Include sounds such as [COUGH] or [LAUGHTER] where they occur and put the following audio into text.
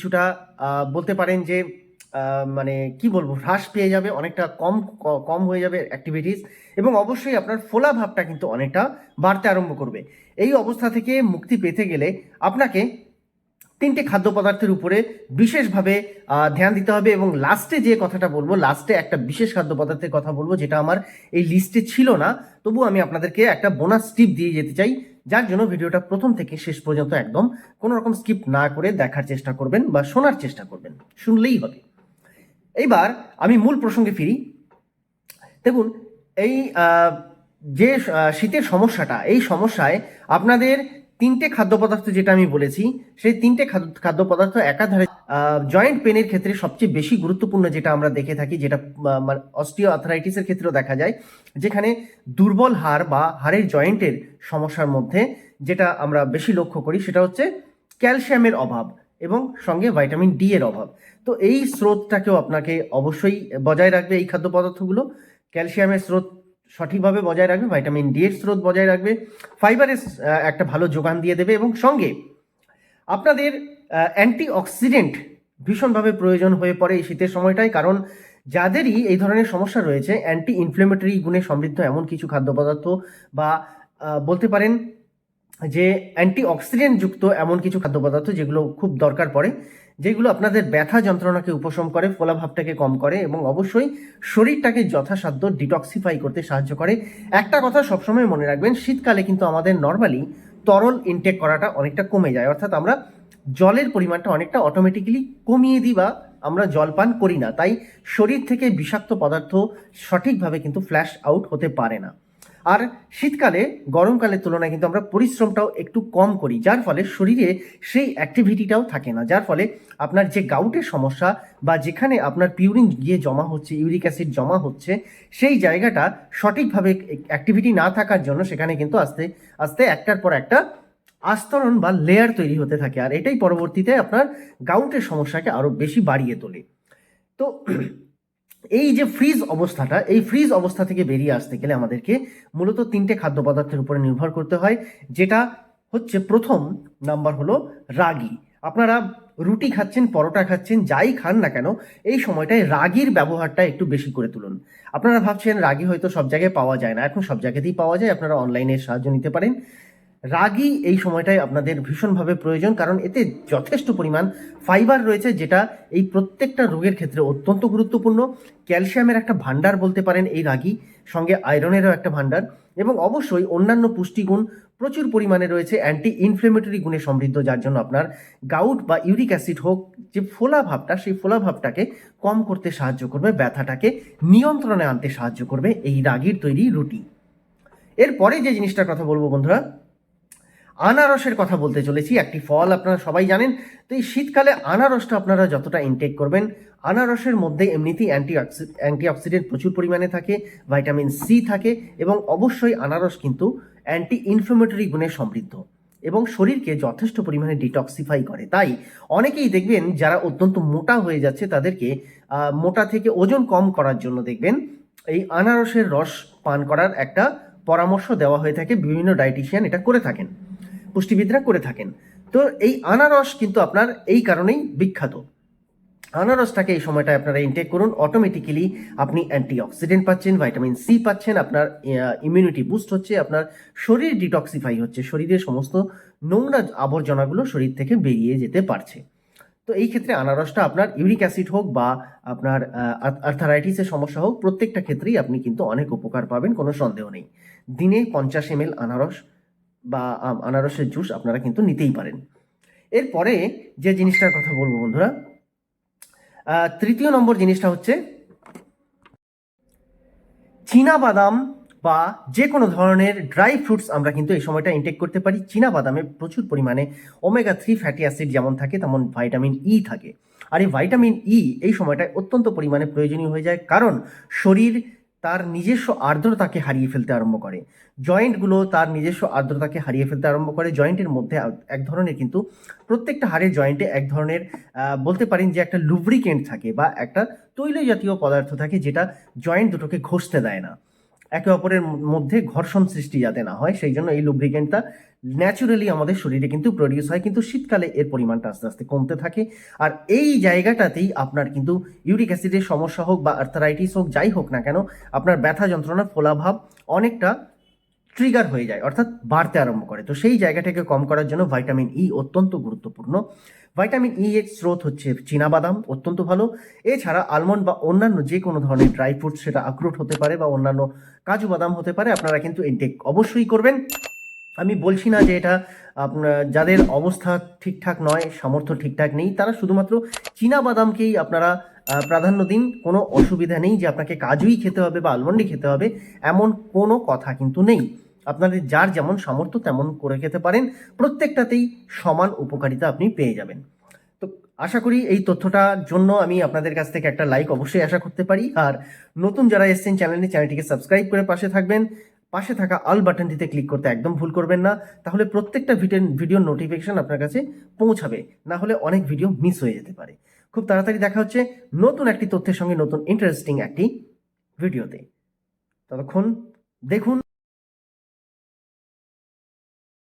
কিছুটা বলতে পারেন যে মানে কি বলব, হ্রাস পেয়ে যাবে, অনেকটা কম কম হয়ে যাবে অ্যাক্টিভিটিস এবং অবশ্যই আপনার ফোলা ভাবটা কিন্তু অনেকটা বাড়তে আরম্ভ করবে। এই অবস্থা থেকে মুক্তি পেতে গেলে আপনাকে তিনটে খাদ্য পদার্থের উপরে বিশেষভাবে ধ্যান দিতে হবে এবং লাস্টে যে কথাটা বলব লাস্টে একটা বিশেষ খাদ্য পদার্থের কথা বলব, যেটা আমার এই লিস্টে ছিল না তবু আমি আপনাদেরকে একটা বোনাস টিপ দিয়ে যেতে চাই। যার জন্য ভিডিওটা প্রথম থেকে শেষ পর্যন্ত একদম কোনো রকম স্কিপ না করে দেখার চেষ্টা করবেন বা শোনার চেষ্টা করবেন। শুনলেই হবে। এইবার আমি মূল প্রসঙ্গে ফিরি। দেখুন, এই যে শীতের সমস্যাটা, এই সমস্যায় আপনাদের তিনটে খাদ্য পদার্থ যেটা আমি বলেছি, সেই তিনটে খাদ্য পদার্থ একাধারে জয়েন্ট পেনের ক্ষেত্রে সবচেয়ে বেশি গুরুত্বপূর্ণ যেটা আমরা দেখে থাকি, যেটা অস্টিও আর্থারাইটিসের ক্ষেত্রেও দেখা যায়, যেখানে দুর্বল হাড় বা হাড়ের জয়েন্টের সমস্যার মধ্যে যেটা আমরা বেশি লক্ষ্য করি সেটা হচ্ছে ক্যালসিয়ামের অভাব এবং সঙ্গে ভাইটামিন ডি এর অভাব। তো এই স্রোতটাকেও আপনাকে অবশ্যই বজায় রাখবে এই খাদ্য পদার্থগুলো। ক্যালসিয়ামের স্রোত সঠিকভাবে বজায় রাখবে ভাইটামিন ডি এর স্রোত বজায় রাখবে ফাইবারের একটা ভালো যোগান দিয়ে দেবে এবং সঙ্গে আপনাদের অ্যান্টি অক্সিডেন্ট ভীষণভাবে প্রয়োজন হয়ে পড়ে এই শীতের সময়টায়, কারণ যাদেরই এই ধরনের সমস্যা রয়েছে অ্যান্টি ইনফ্লেমেটরি গুণে সমৃদ্ধ এমন কিছু খাদ্য পদার্থ বা বলতে পারেন যে অ্যান্টি অক্সিডেন্ট যুক্ত এমন কিছু খাদ্য পদার্থ যেগুলো খুব দরকার পড়ে, যেগুলো আপনাদের ব্যথা যন্ত্রণাকে উপশম করে, ফোলাভাবটাকে কম করে এবং অবশ্যই শরীরটাকে যথাসাধ্য ডিটক্সিফাই করতে সাহায্য করে। একটা কথা সবসময় মনে রাখবেন, শীতকালে কিন্তু আমাদের নর্মালি তরল ইনটেক করাটা অনেকটা কমে যায়। অর্থাৎ আমরা জলের পরিমাণটা অনেকটা অটোমেটিক্যালি কমিয়ে দিই বা আমরা জল পান করি না। তাই শরীর থেকে বিষাক্ত পদার্থ সঠিকভাবে কিন্তু ফ্ল্যাশ আউট হতে পারে না। আর শীতকালে, গরমকালের তুলনায় কিন্তু আমরা পরিশ্রমটাও একটু কম করি, যার ফলে শরীরে সেই অ্যাক্টিভিটিটাও থাকে না। যার ফলে আপনার যে গাউটের সমস্যা বা যেখানে আপনার পিউরিন গিয়ে জমা হচ্ছে ইউরিক অ্যাসিড জমা হচ্ছে, সেই জায়গাটা সঠিকভাবে অ্যাক্টিভিটি না থাকার জন্য সেখানে কিন্তু আস্তে আস্তে একটার পর একটা আস্তরণ বা লেয়ার তৈরি হতে থাকে। আর এটাই পরবর্তীতে আপনার গাউটের সমস্যাকে আরও বেশি বাড়িয়ে তোলে। তো [CLEARS THROAT] এই যে ফ্রিজ অবস্থাটা, এই ফ্রিজ অবস্থা থেকে বেরিয়ে আসতে গেলে আমাদেরকে মূলত তিনটে খাদ্য পদার্থের উপরে নির্ভর করতে হয়, যেটা হচ্ছে প্রথম নাম্বার হলো রাগি। আপনারা রুটি খাচ্ছেন, পরোটা খাচ্ছেন, যাই খান না কেন, এই সময়টায় রাগির ব্যবহারটা একটু বেশি করে তুলুন। আপনারা ভাবছেন রাগি হয়তো সব জায়গায় পাওয়া যায় না, এখন সব জায়গাতেই পাওয়া যায়, আপনারা অনলাইনে সাহায্য নিতে পারেন। রাগি এই সময়টায় আপনাদের ভীষণভাবে প্রয়োজন, কারণ এতে যথেষ্ট পরিমাণ ফাইবার রয়েছে, যেটা এই প্রত্যেকটা রোগের ক্ষেত্রে অত্যন্ত গুরুত্বপূর্ণ। ক্যালসিয়ামের একটা ভান্ডার বলতে পারেন এই রাগি সঙ্গে আয়রনেরও একটা ভান্ডার এবং অবশ্যই অন্যান্য পুষ্টিগুণ প্রচুর পরিমাণে রয়েছে অ্যান্টি ইনফ্লেমেটরি গুণে সমৃদ্ধ, যার জন্য আপনার গাউট বা ইউরিক অ্যাসিড হোক, যে ফোলা ভাবটা, সেই ফোলা ভাবটাকে কম করতে সাহায্য করবে, ব্যথাটাকে নিয়ন্ত্রণে আনতে সাহায্য করবে এই রাগির তৈরি রুটি। এরপরে যে জিনিসটার কথা বলব বন্ধুরা আনারসের কথা বলতে চলেছি, একটি ফল আপনারা সবাই জানেন। তো এই শীতকালে আনারসটা আপনারা যতটা ইনটেক করবেন, আনারসের মধ্যে এমনিতেই অ্যান্টি অ্যান্টিঅক্সিডেন্ট প্রচুর পরিমাণে থাকে ভাইটামিন সি থাকে এবং অবশ্যই আনারস কিন্তু অ্যান্টি ইনফ্লেমেটরি গুণে সমৃদ্ধ এবং শরীরকে যথেষ্ট পরিমাণে ডিটক্সিফাই করে। তাই অনেকেই দেখবেন যারা অত্যন্ত মোটা হয়ে যাচ্ছে, তাদেরকে মোটা থেকে ওজন কম করার জন্য দেখবেন এই আনারসের রস পান করার একটা পরামর্শ দেওয়া হয়ে থাকে। বিভিন্ন ডায়েটিশিয়ান এটা করে থাকেন। পুষ্টিবিদরা করে থাকেন। তো এই আনারস কিন্তু আপনার এই কারণেই বিখ্যাত। আনারসটাকে এই সময়টায় আপনারা ইনটেক করুন। অটোমেটিক্যালি আপনি অ্যান্টিঅক্সিডেন্ট পাচ্ছেন ভাইটামিন সি পাচ্ছেন, আপনার ইমিউনিটি বুস্ট হচ্ছে, আপনার শরীর ডিটক্সিফাই হচ্ছে। শরীরের সমস্ত নোংরা আবর্জনাগুলো শরীর থেকে বেরিয়ে যেতে পারছে। তো এই ক্ষেত্রে আনারসটা আপনার ইউরিক অ্যাসিড হোক বা আপনার আর্থারাইটিসের সমস্যা হোক, প্রত্যেকটা ক্ষেত্রেই আপনি কিন্তু অনেক উপকার পাবেন, কোনো সন্দেহ নেই। দিনে পঞ্চাশ এম আনারস বা আনারসের জুস আপনারা কিন্তু নিতেই পারেন। এরপরে যে জিনিসটার কথা বলব বন্ধুরা তৃতীয় নম্বর জিনিসটা হচ্ছে চীনা বাদাম বা যে কোনো ধরনের ড্রাই ফ্রুটস আমরা কিন্তু এই সময়টা ইনটেক করতে পারি। চীনা বাদামে প্রচুর পরিমাণে ওমেগা থ্রি ফ্যাটি অ্যাসিড যেমন থাকে, তেমন ভাইটামিন ই থাকে। আর এই ভাইটামিন ই এই সময়টায় অত্যন্ত পরিমাণে প্রয়োজনীয় হয়ে যায়। কারণ শরীর তার নিজস্ব আর্দ্রতাকে হারিয়ে ফেলতে আরম্ভ করে। জয়েন্টগুলো তার নিজস্ব আর্দ্রতাকে হারিয়ে ফেলতে আরম্ভ করে। জয়েন্টের মধ্যে এক ধরনের কিন্তু প্রত্যেকটা হাড়ের জয়েন্টে এক ধরনের বলতে পারেন যে একটা লুব্রিকেন্ট থাকে বা একটা তৈল জাতীয় পদার্থ থাকে যেটা জয়েন্ট দুটোকে ঘষতে দেয় না। একে অপরের মধ্যে ঘর্ষণ সৃষ্টি যাতে না হয়, সেই জন্য এই লুব্রিকেন্টটা ন্যাচুরালি আমাদের শরীরে কিন্তু প্রডিউস হয়, কিন্তু শীতকালে এর পরিমাণটা আস্তে আস্তে কমতে থাকে। আর এই জায়গাটাতেই আপনার কিন্তু ইউরিক অ্যাসিডের সমস্যা হোক বা আর্থারাইটিস হোক, যাই হোক না কেন, আপনার ব্যথা যন্ত্রণার ফোলাভাব অনেকটা ট্রিগার হয়ে যায়, অর্থাৎ বাড়তে আরম্ভ করে। তো সেই জায়গাটাকে কম করার জন্য ভাইটামিন ই অত্যন্ত গুরুত্বপূর্ণ। ভাইটামিন ই এর স্রোত হচ্ছে চীনাবাদাম, অত্যন্ত ভালো। এছাড়া আলমন্ড বা অন্যান্য যে কোনো ধরনের ড্রাই ফ্রুট সেটা আখরোট হতে পারে বা অন্যান্য কাজু বাদাম হতে পারে, আপনারা কিন্তু ইনটেক অবশ্যই করবেন। আমি বলছি না যে এটা আপনার যাদের অবস্থা ঠিকঠাক নয়, সামর্থ্য ঠিকঠাক নেই, তারা শুধুমাত্র চীনা বাদামকেই আপনারা প্রাধান্য দিন। কোনো অসুবিধা নেই যে আপনাকে কাজুই খেতে হবে বা আলমন্ডি খেতে হবে, এমন কোনো কথা কিন্তু নেই। আপনাদের যার যেমন সামর্থ্য তেমন করে খেতে পারেন। প্রত্যেকটাতেই সমান উপকারিতা আপনি পেয়ে যাবেন। তো আশা করি এই তথ্যটার জন্য আমি আপনাদের কাছ থেকে একটা লাইক অবশ্যই আশা করতে পারি। আর নতুন যারা এসছেন চ্যানেলটি চ্যানেলটিকে সাবস্ক্রাইব করে পাশে থাকবেন। পাশে থাকা আল বাটনটিতে ক্লিক করতে একদম ভুল করবেন না। তাহলে প্রত্যেকটা ভিডিও ভিডিওর নোটিফিকেশন আপনার কাছে পৌঁছাবে। না হলে অনেক ভিডিও মিস হয়ে যেতে পারে। খুব তাড়াতাড়ি দেখা হচ্ছে নতুন একটি তথ্যের সঙ্গে নতুন ইন্টারেস্টিং একটি ভিডিওতে ততক্ষণ দেখুন।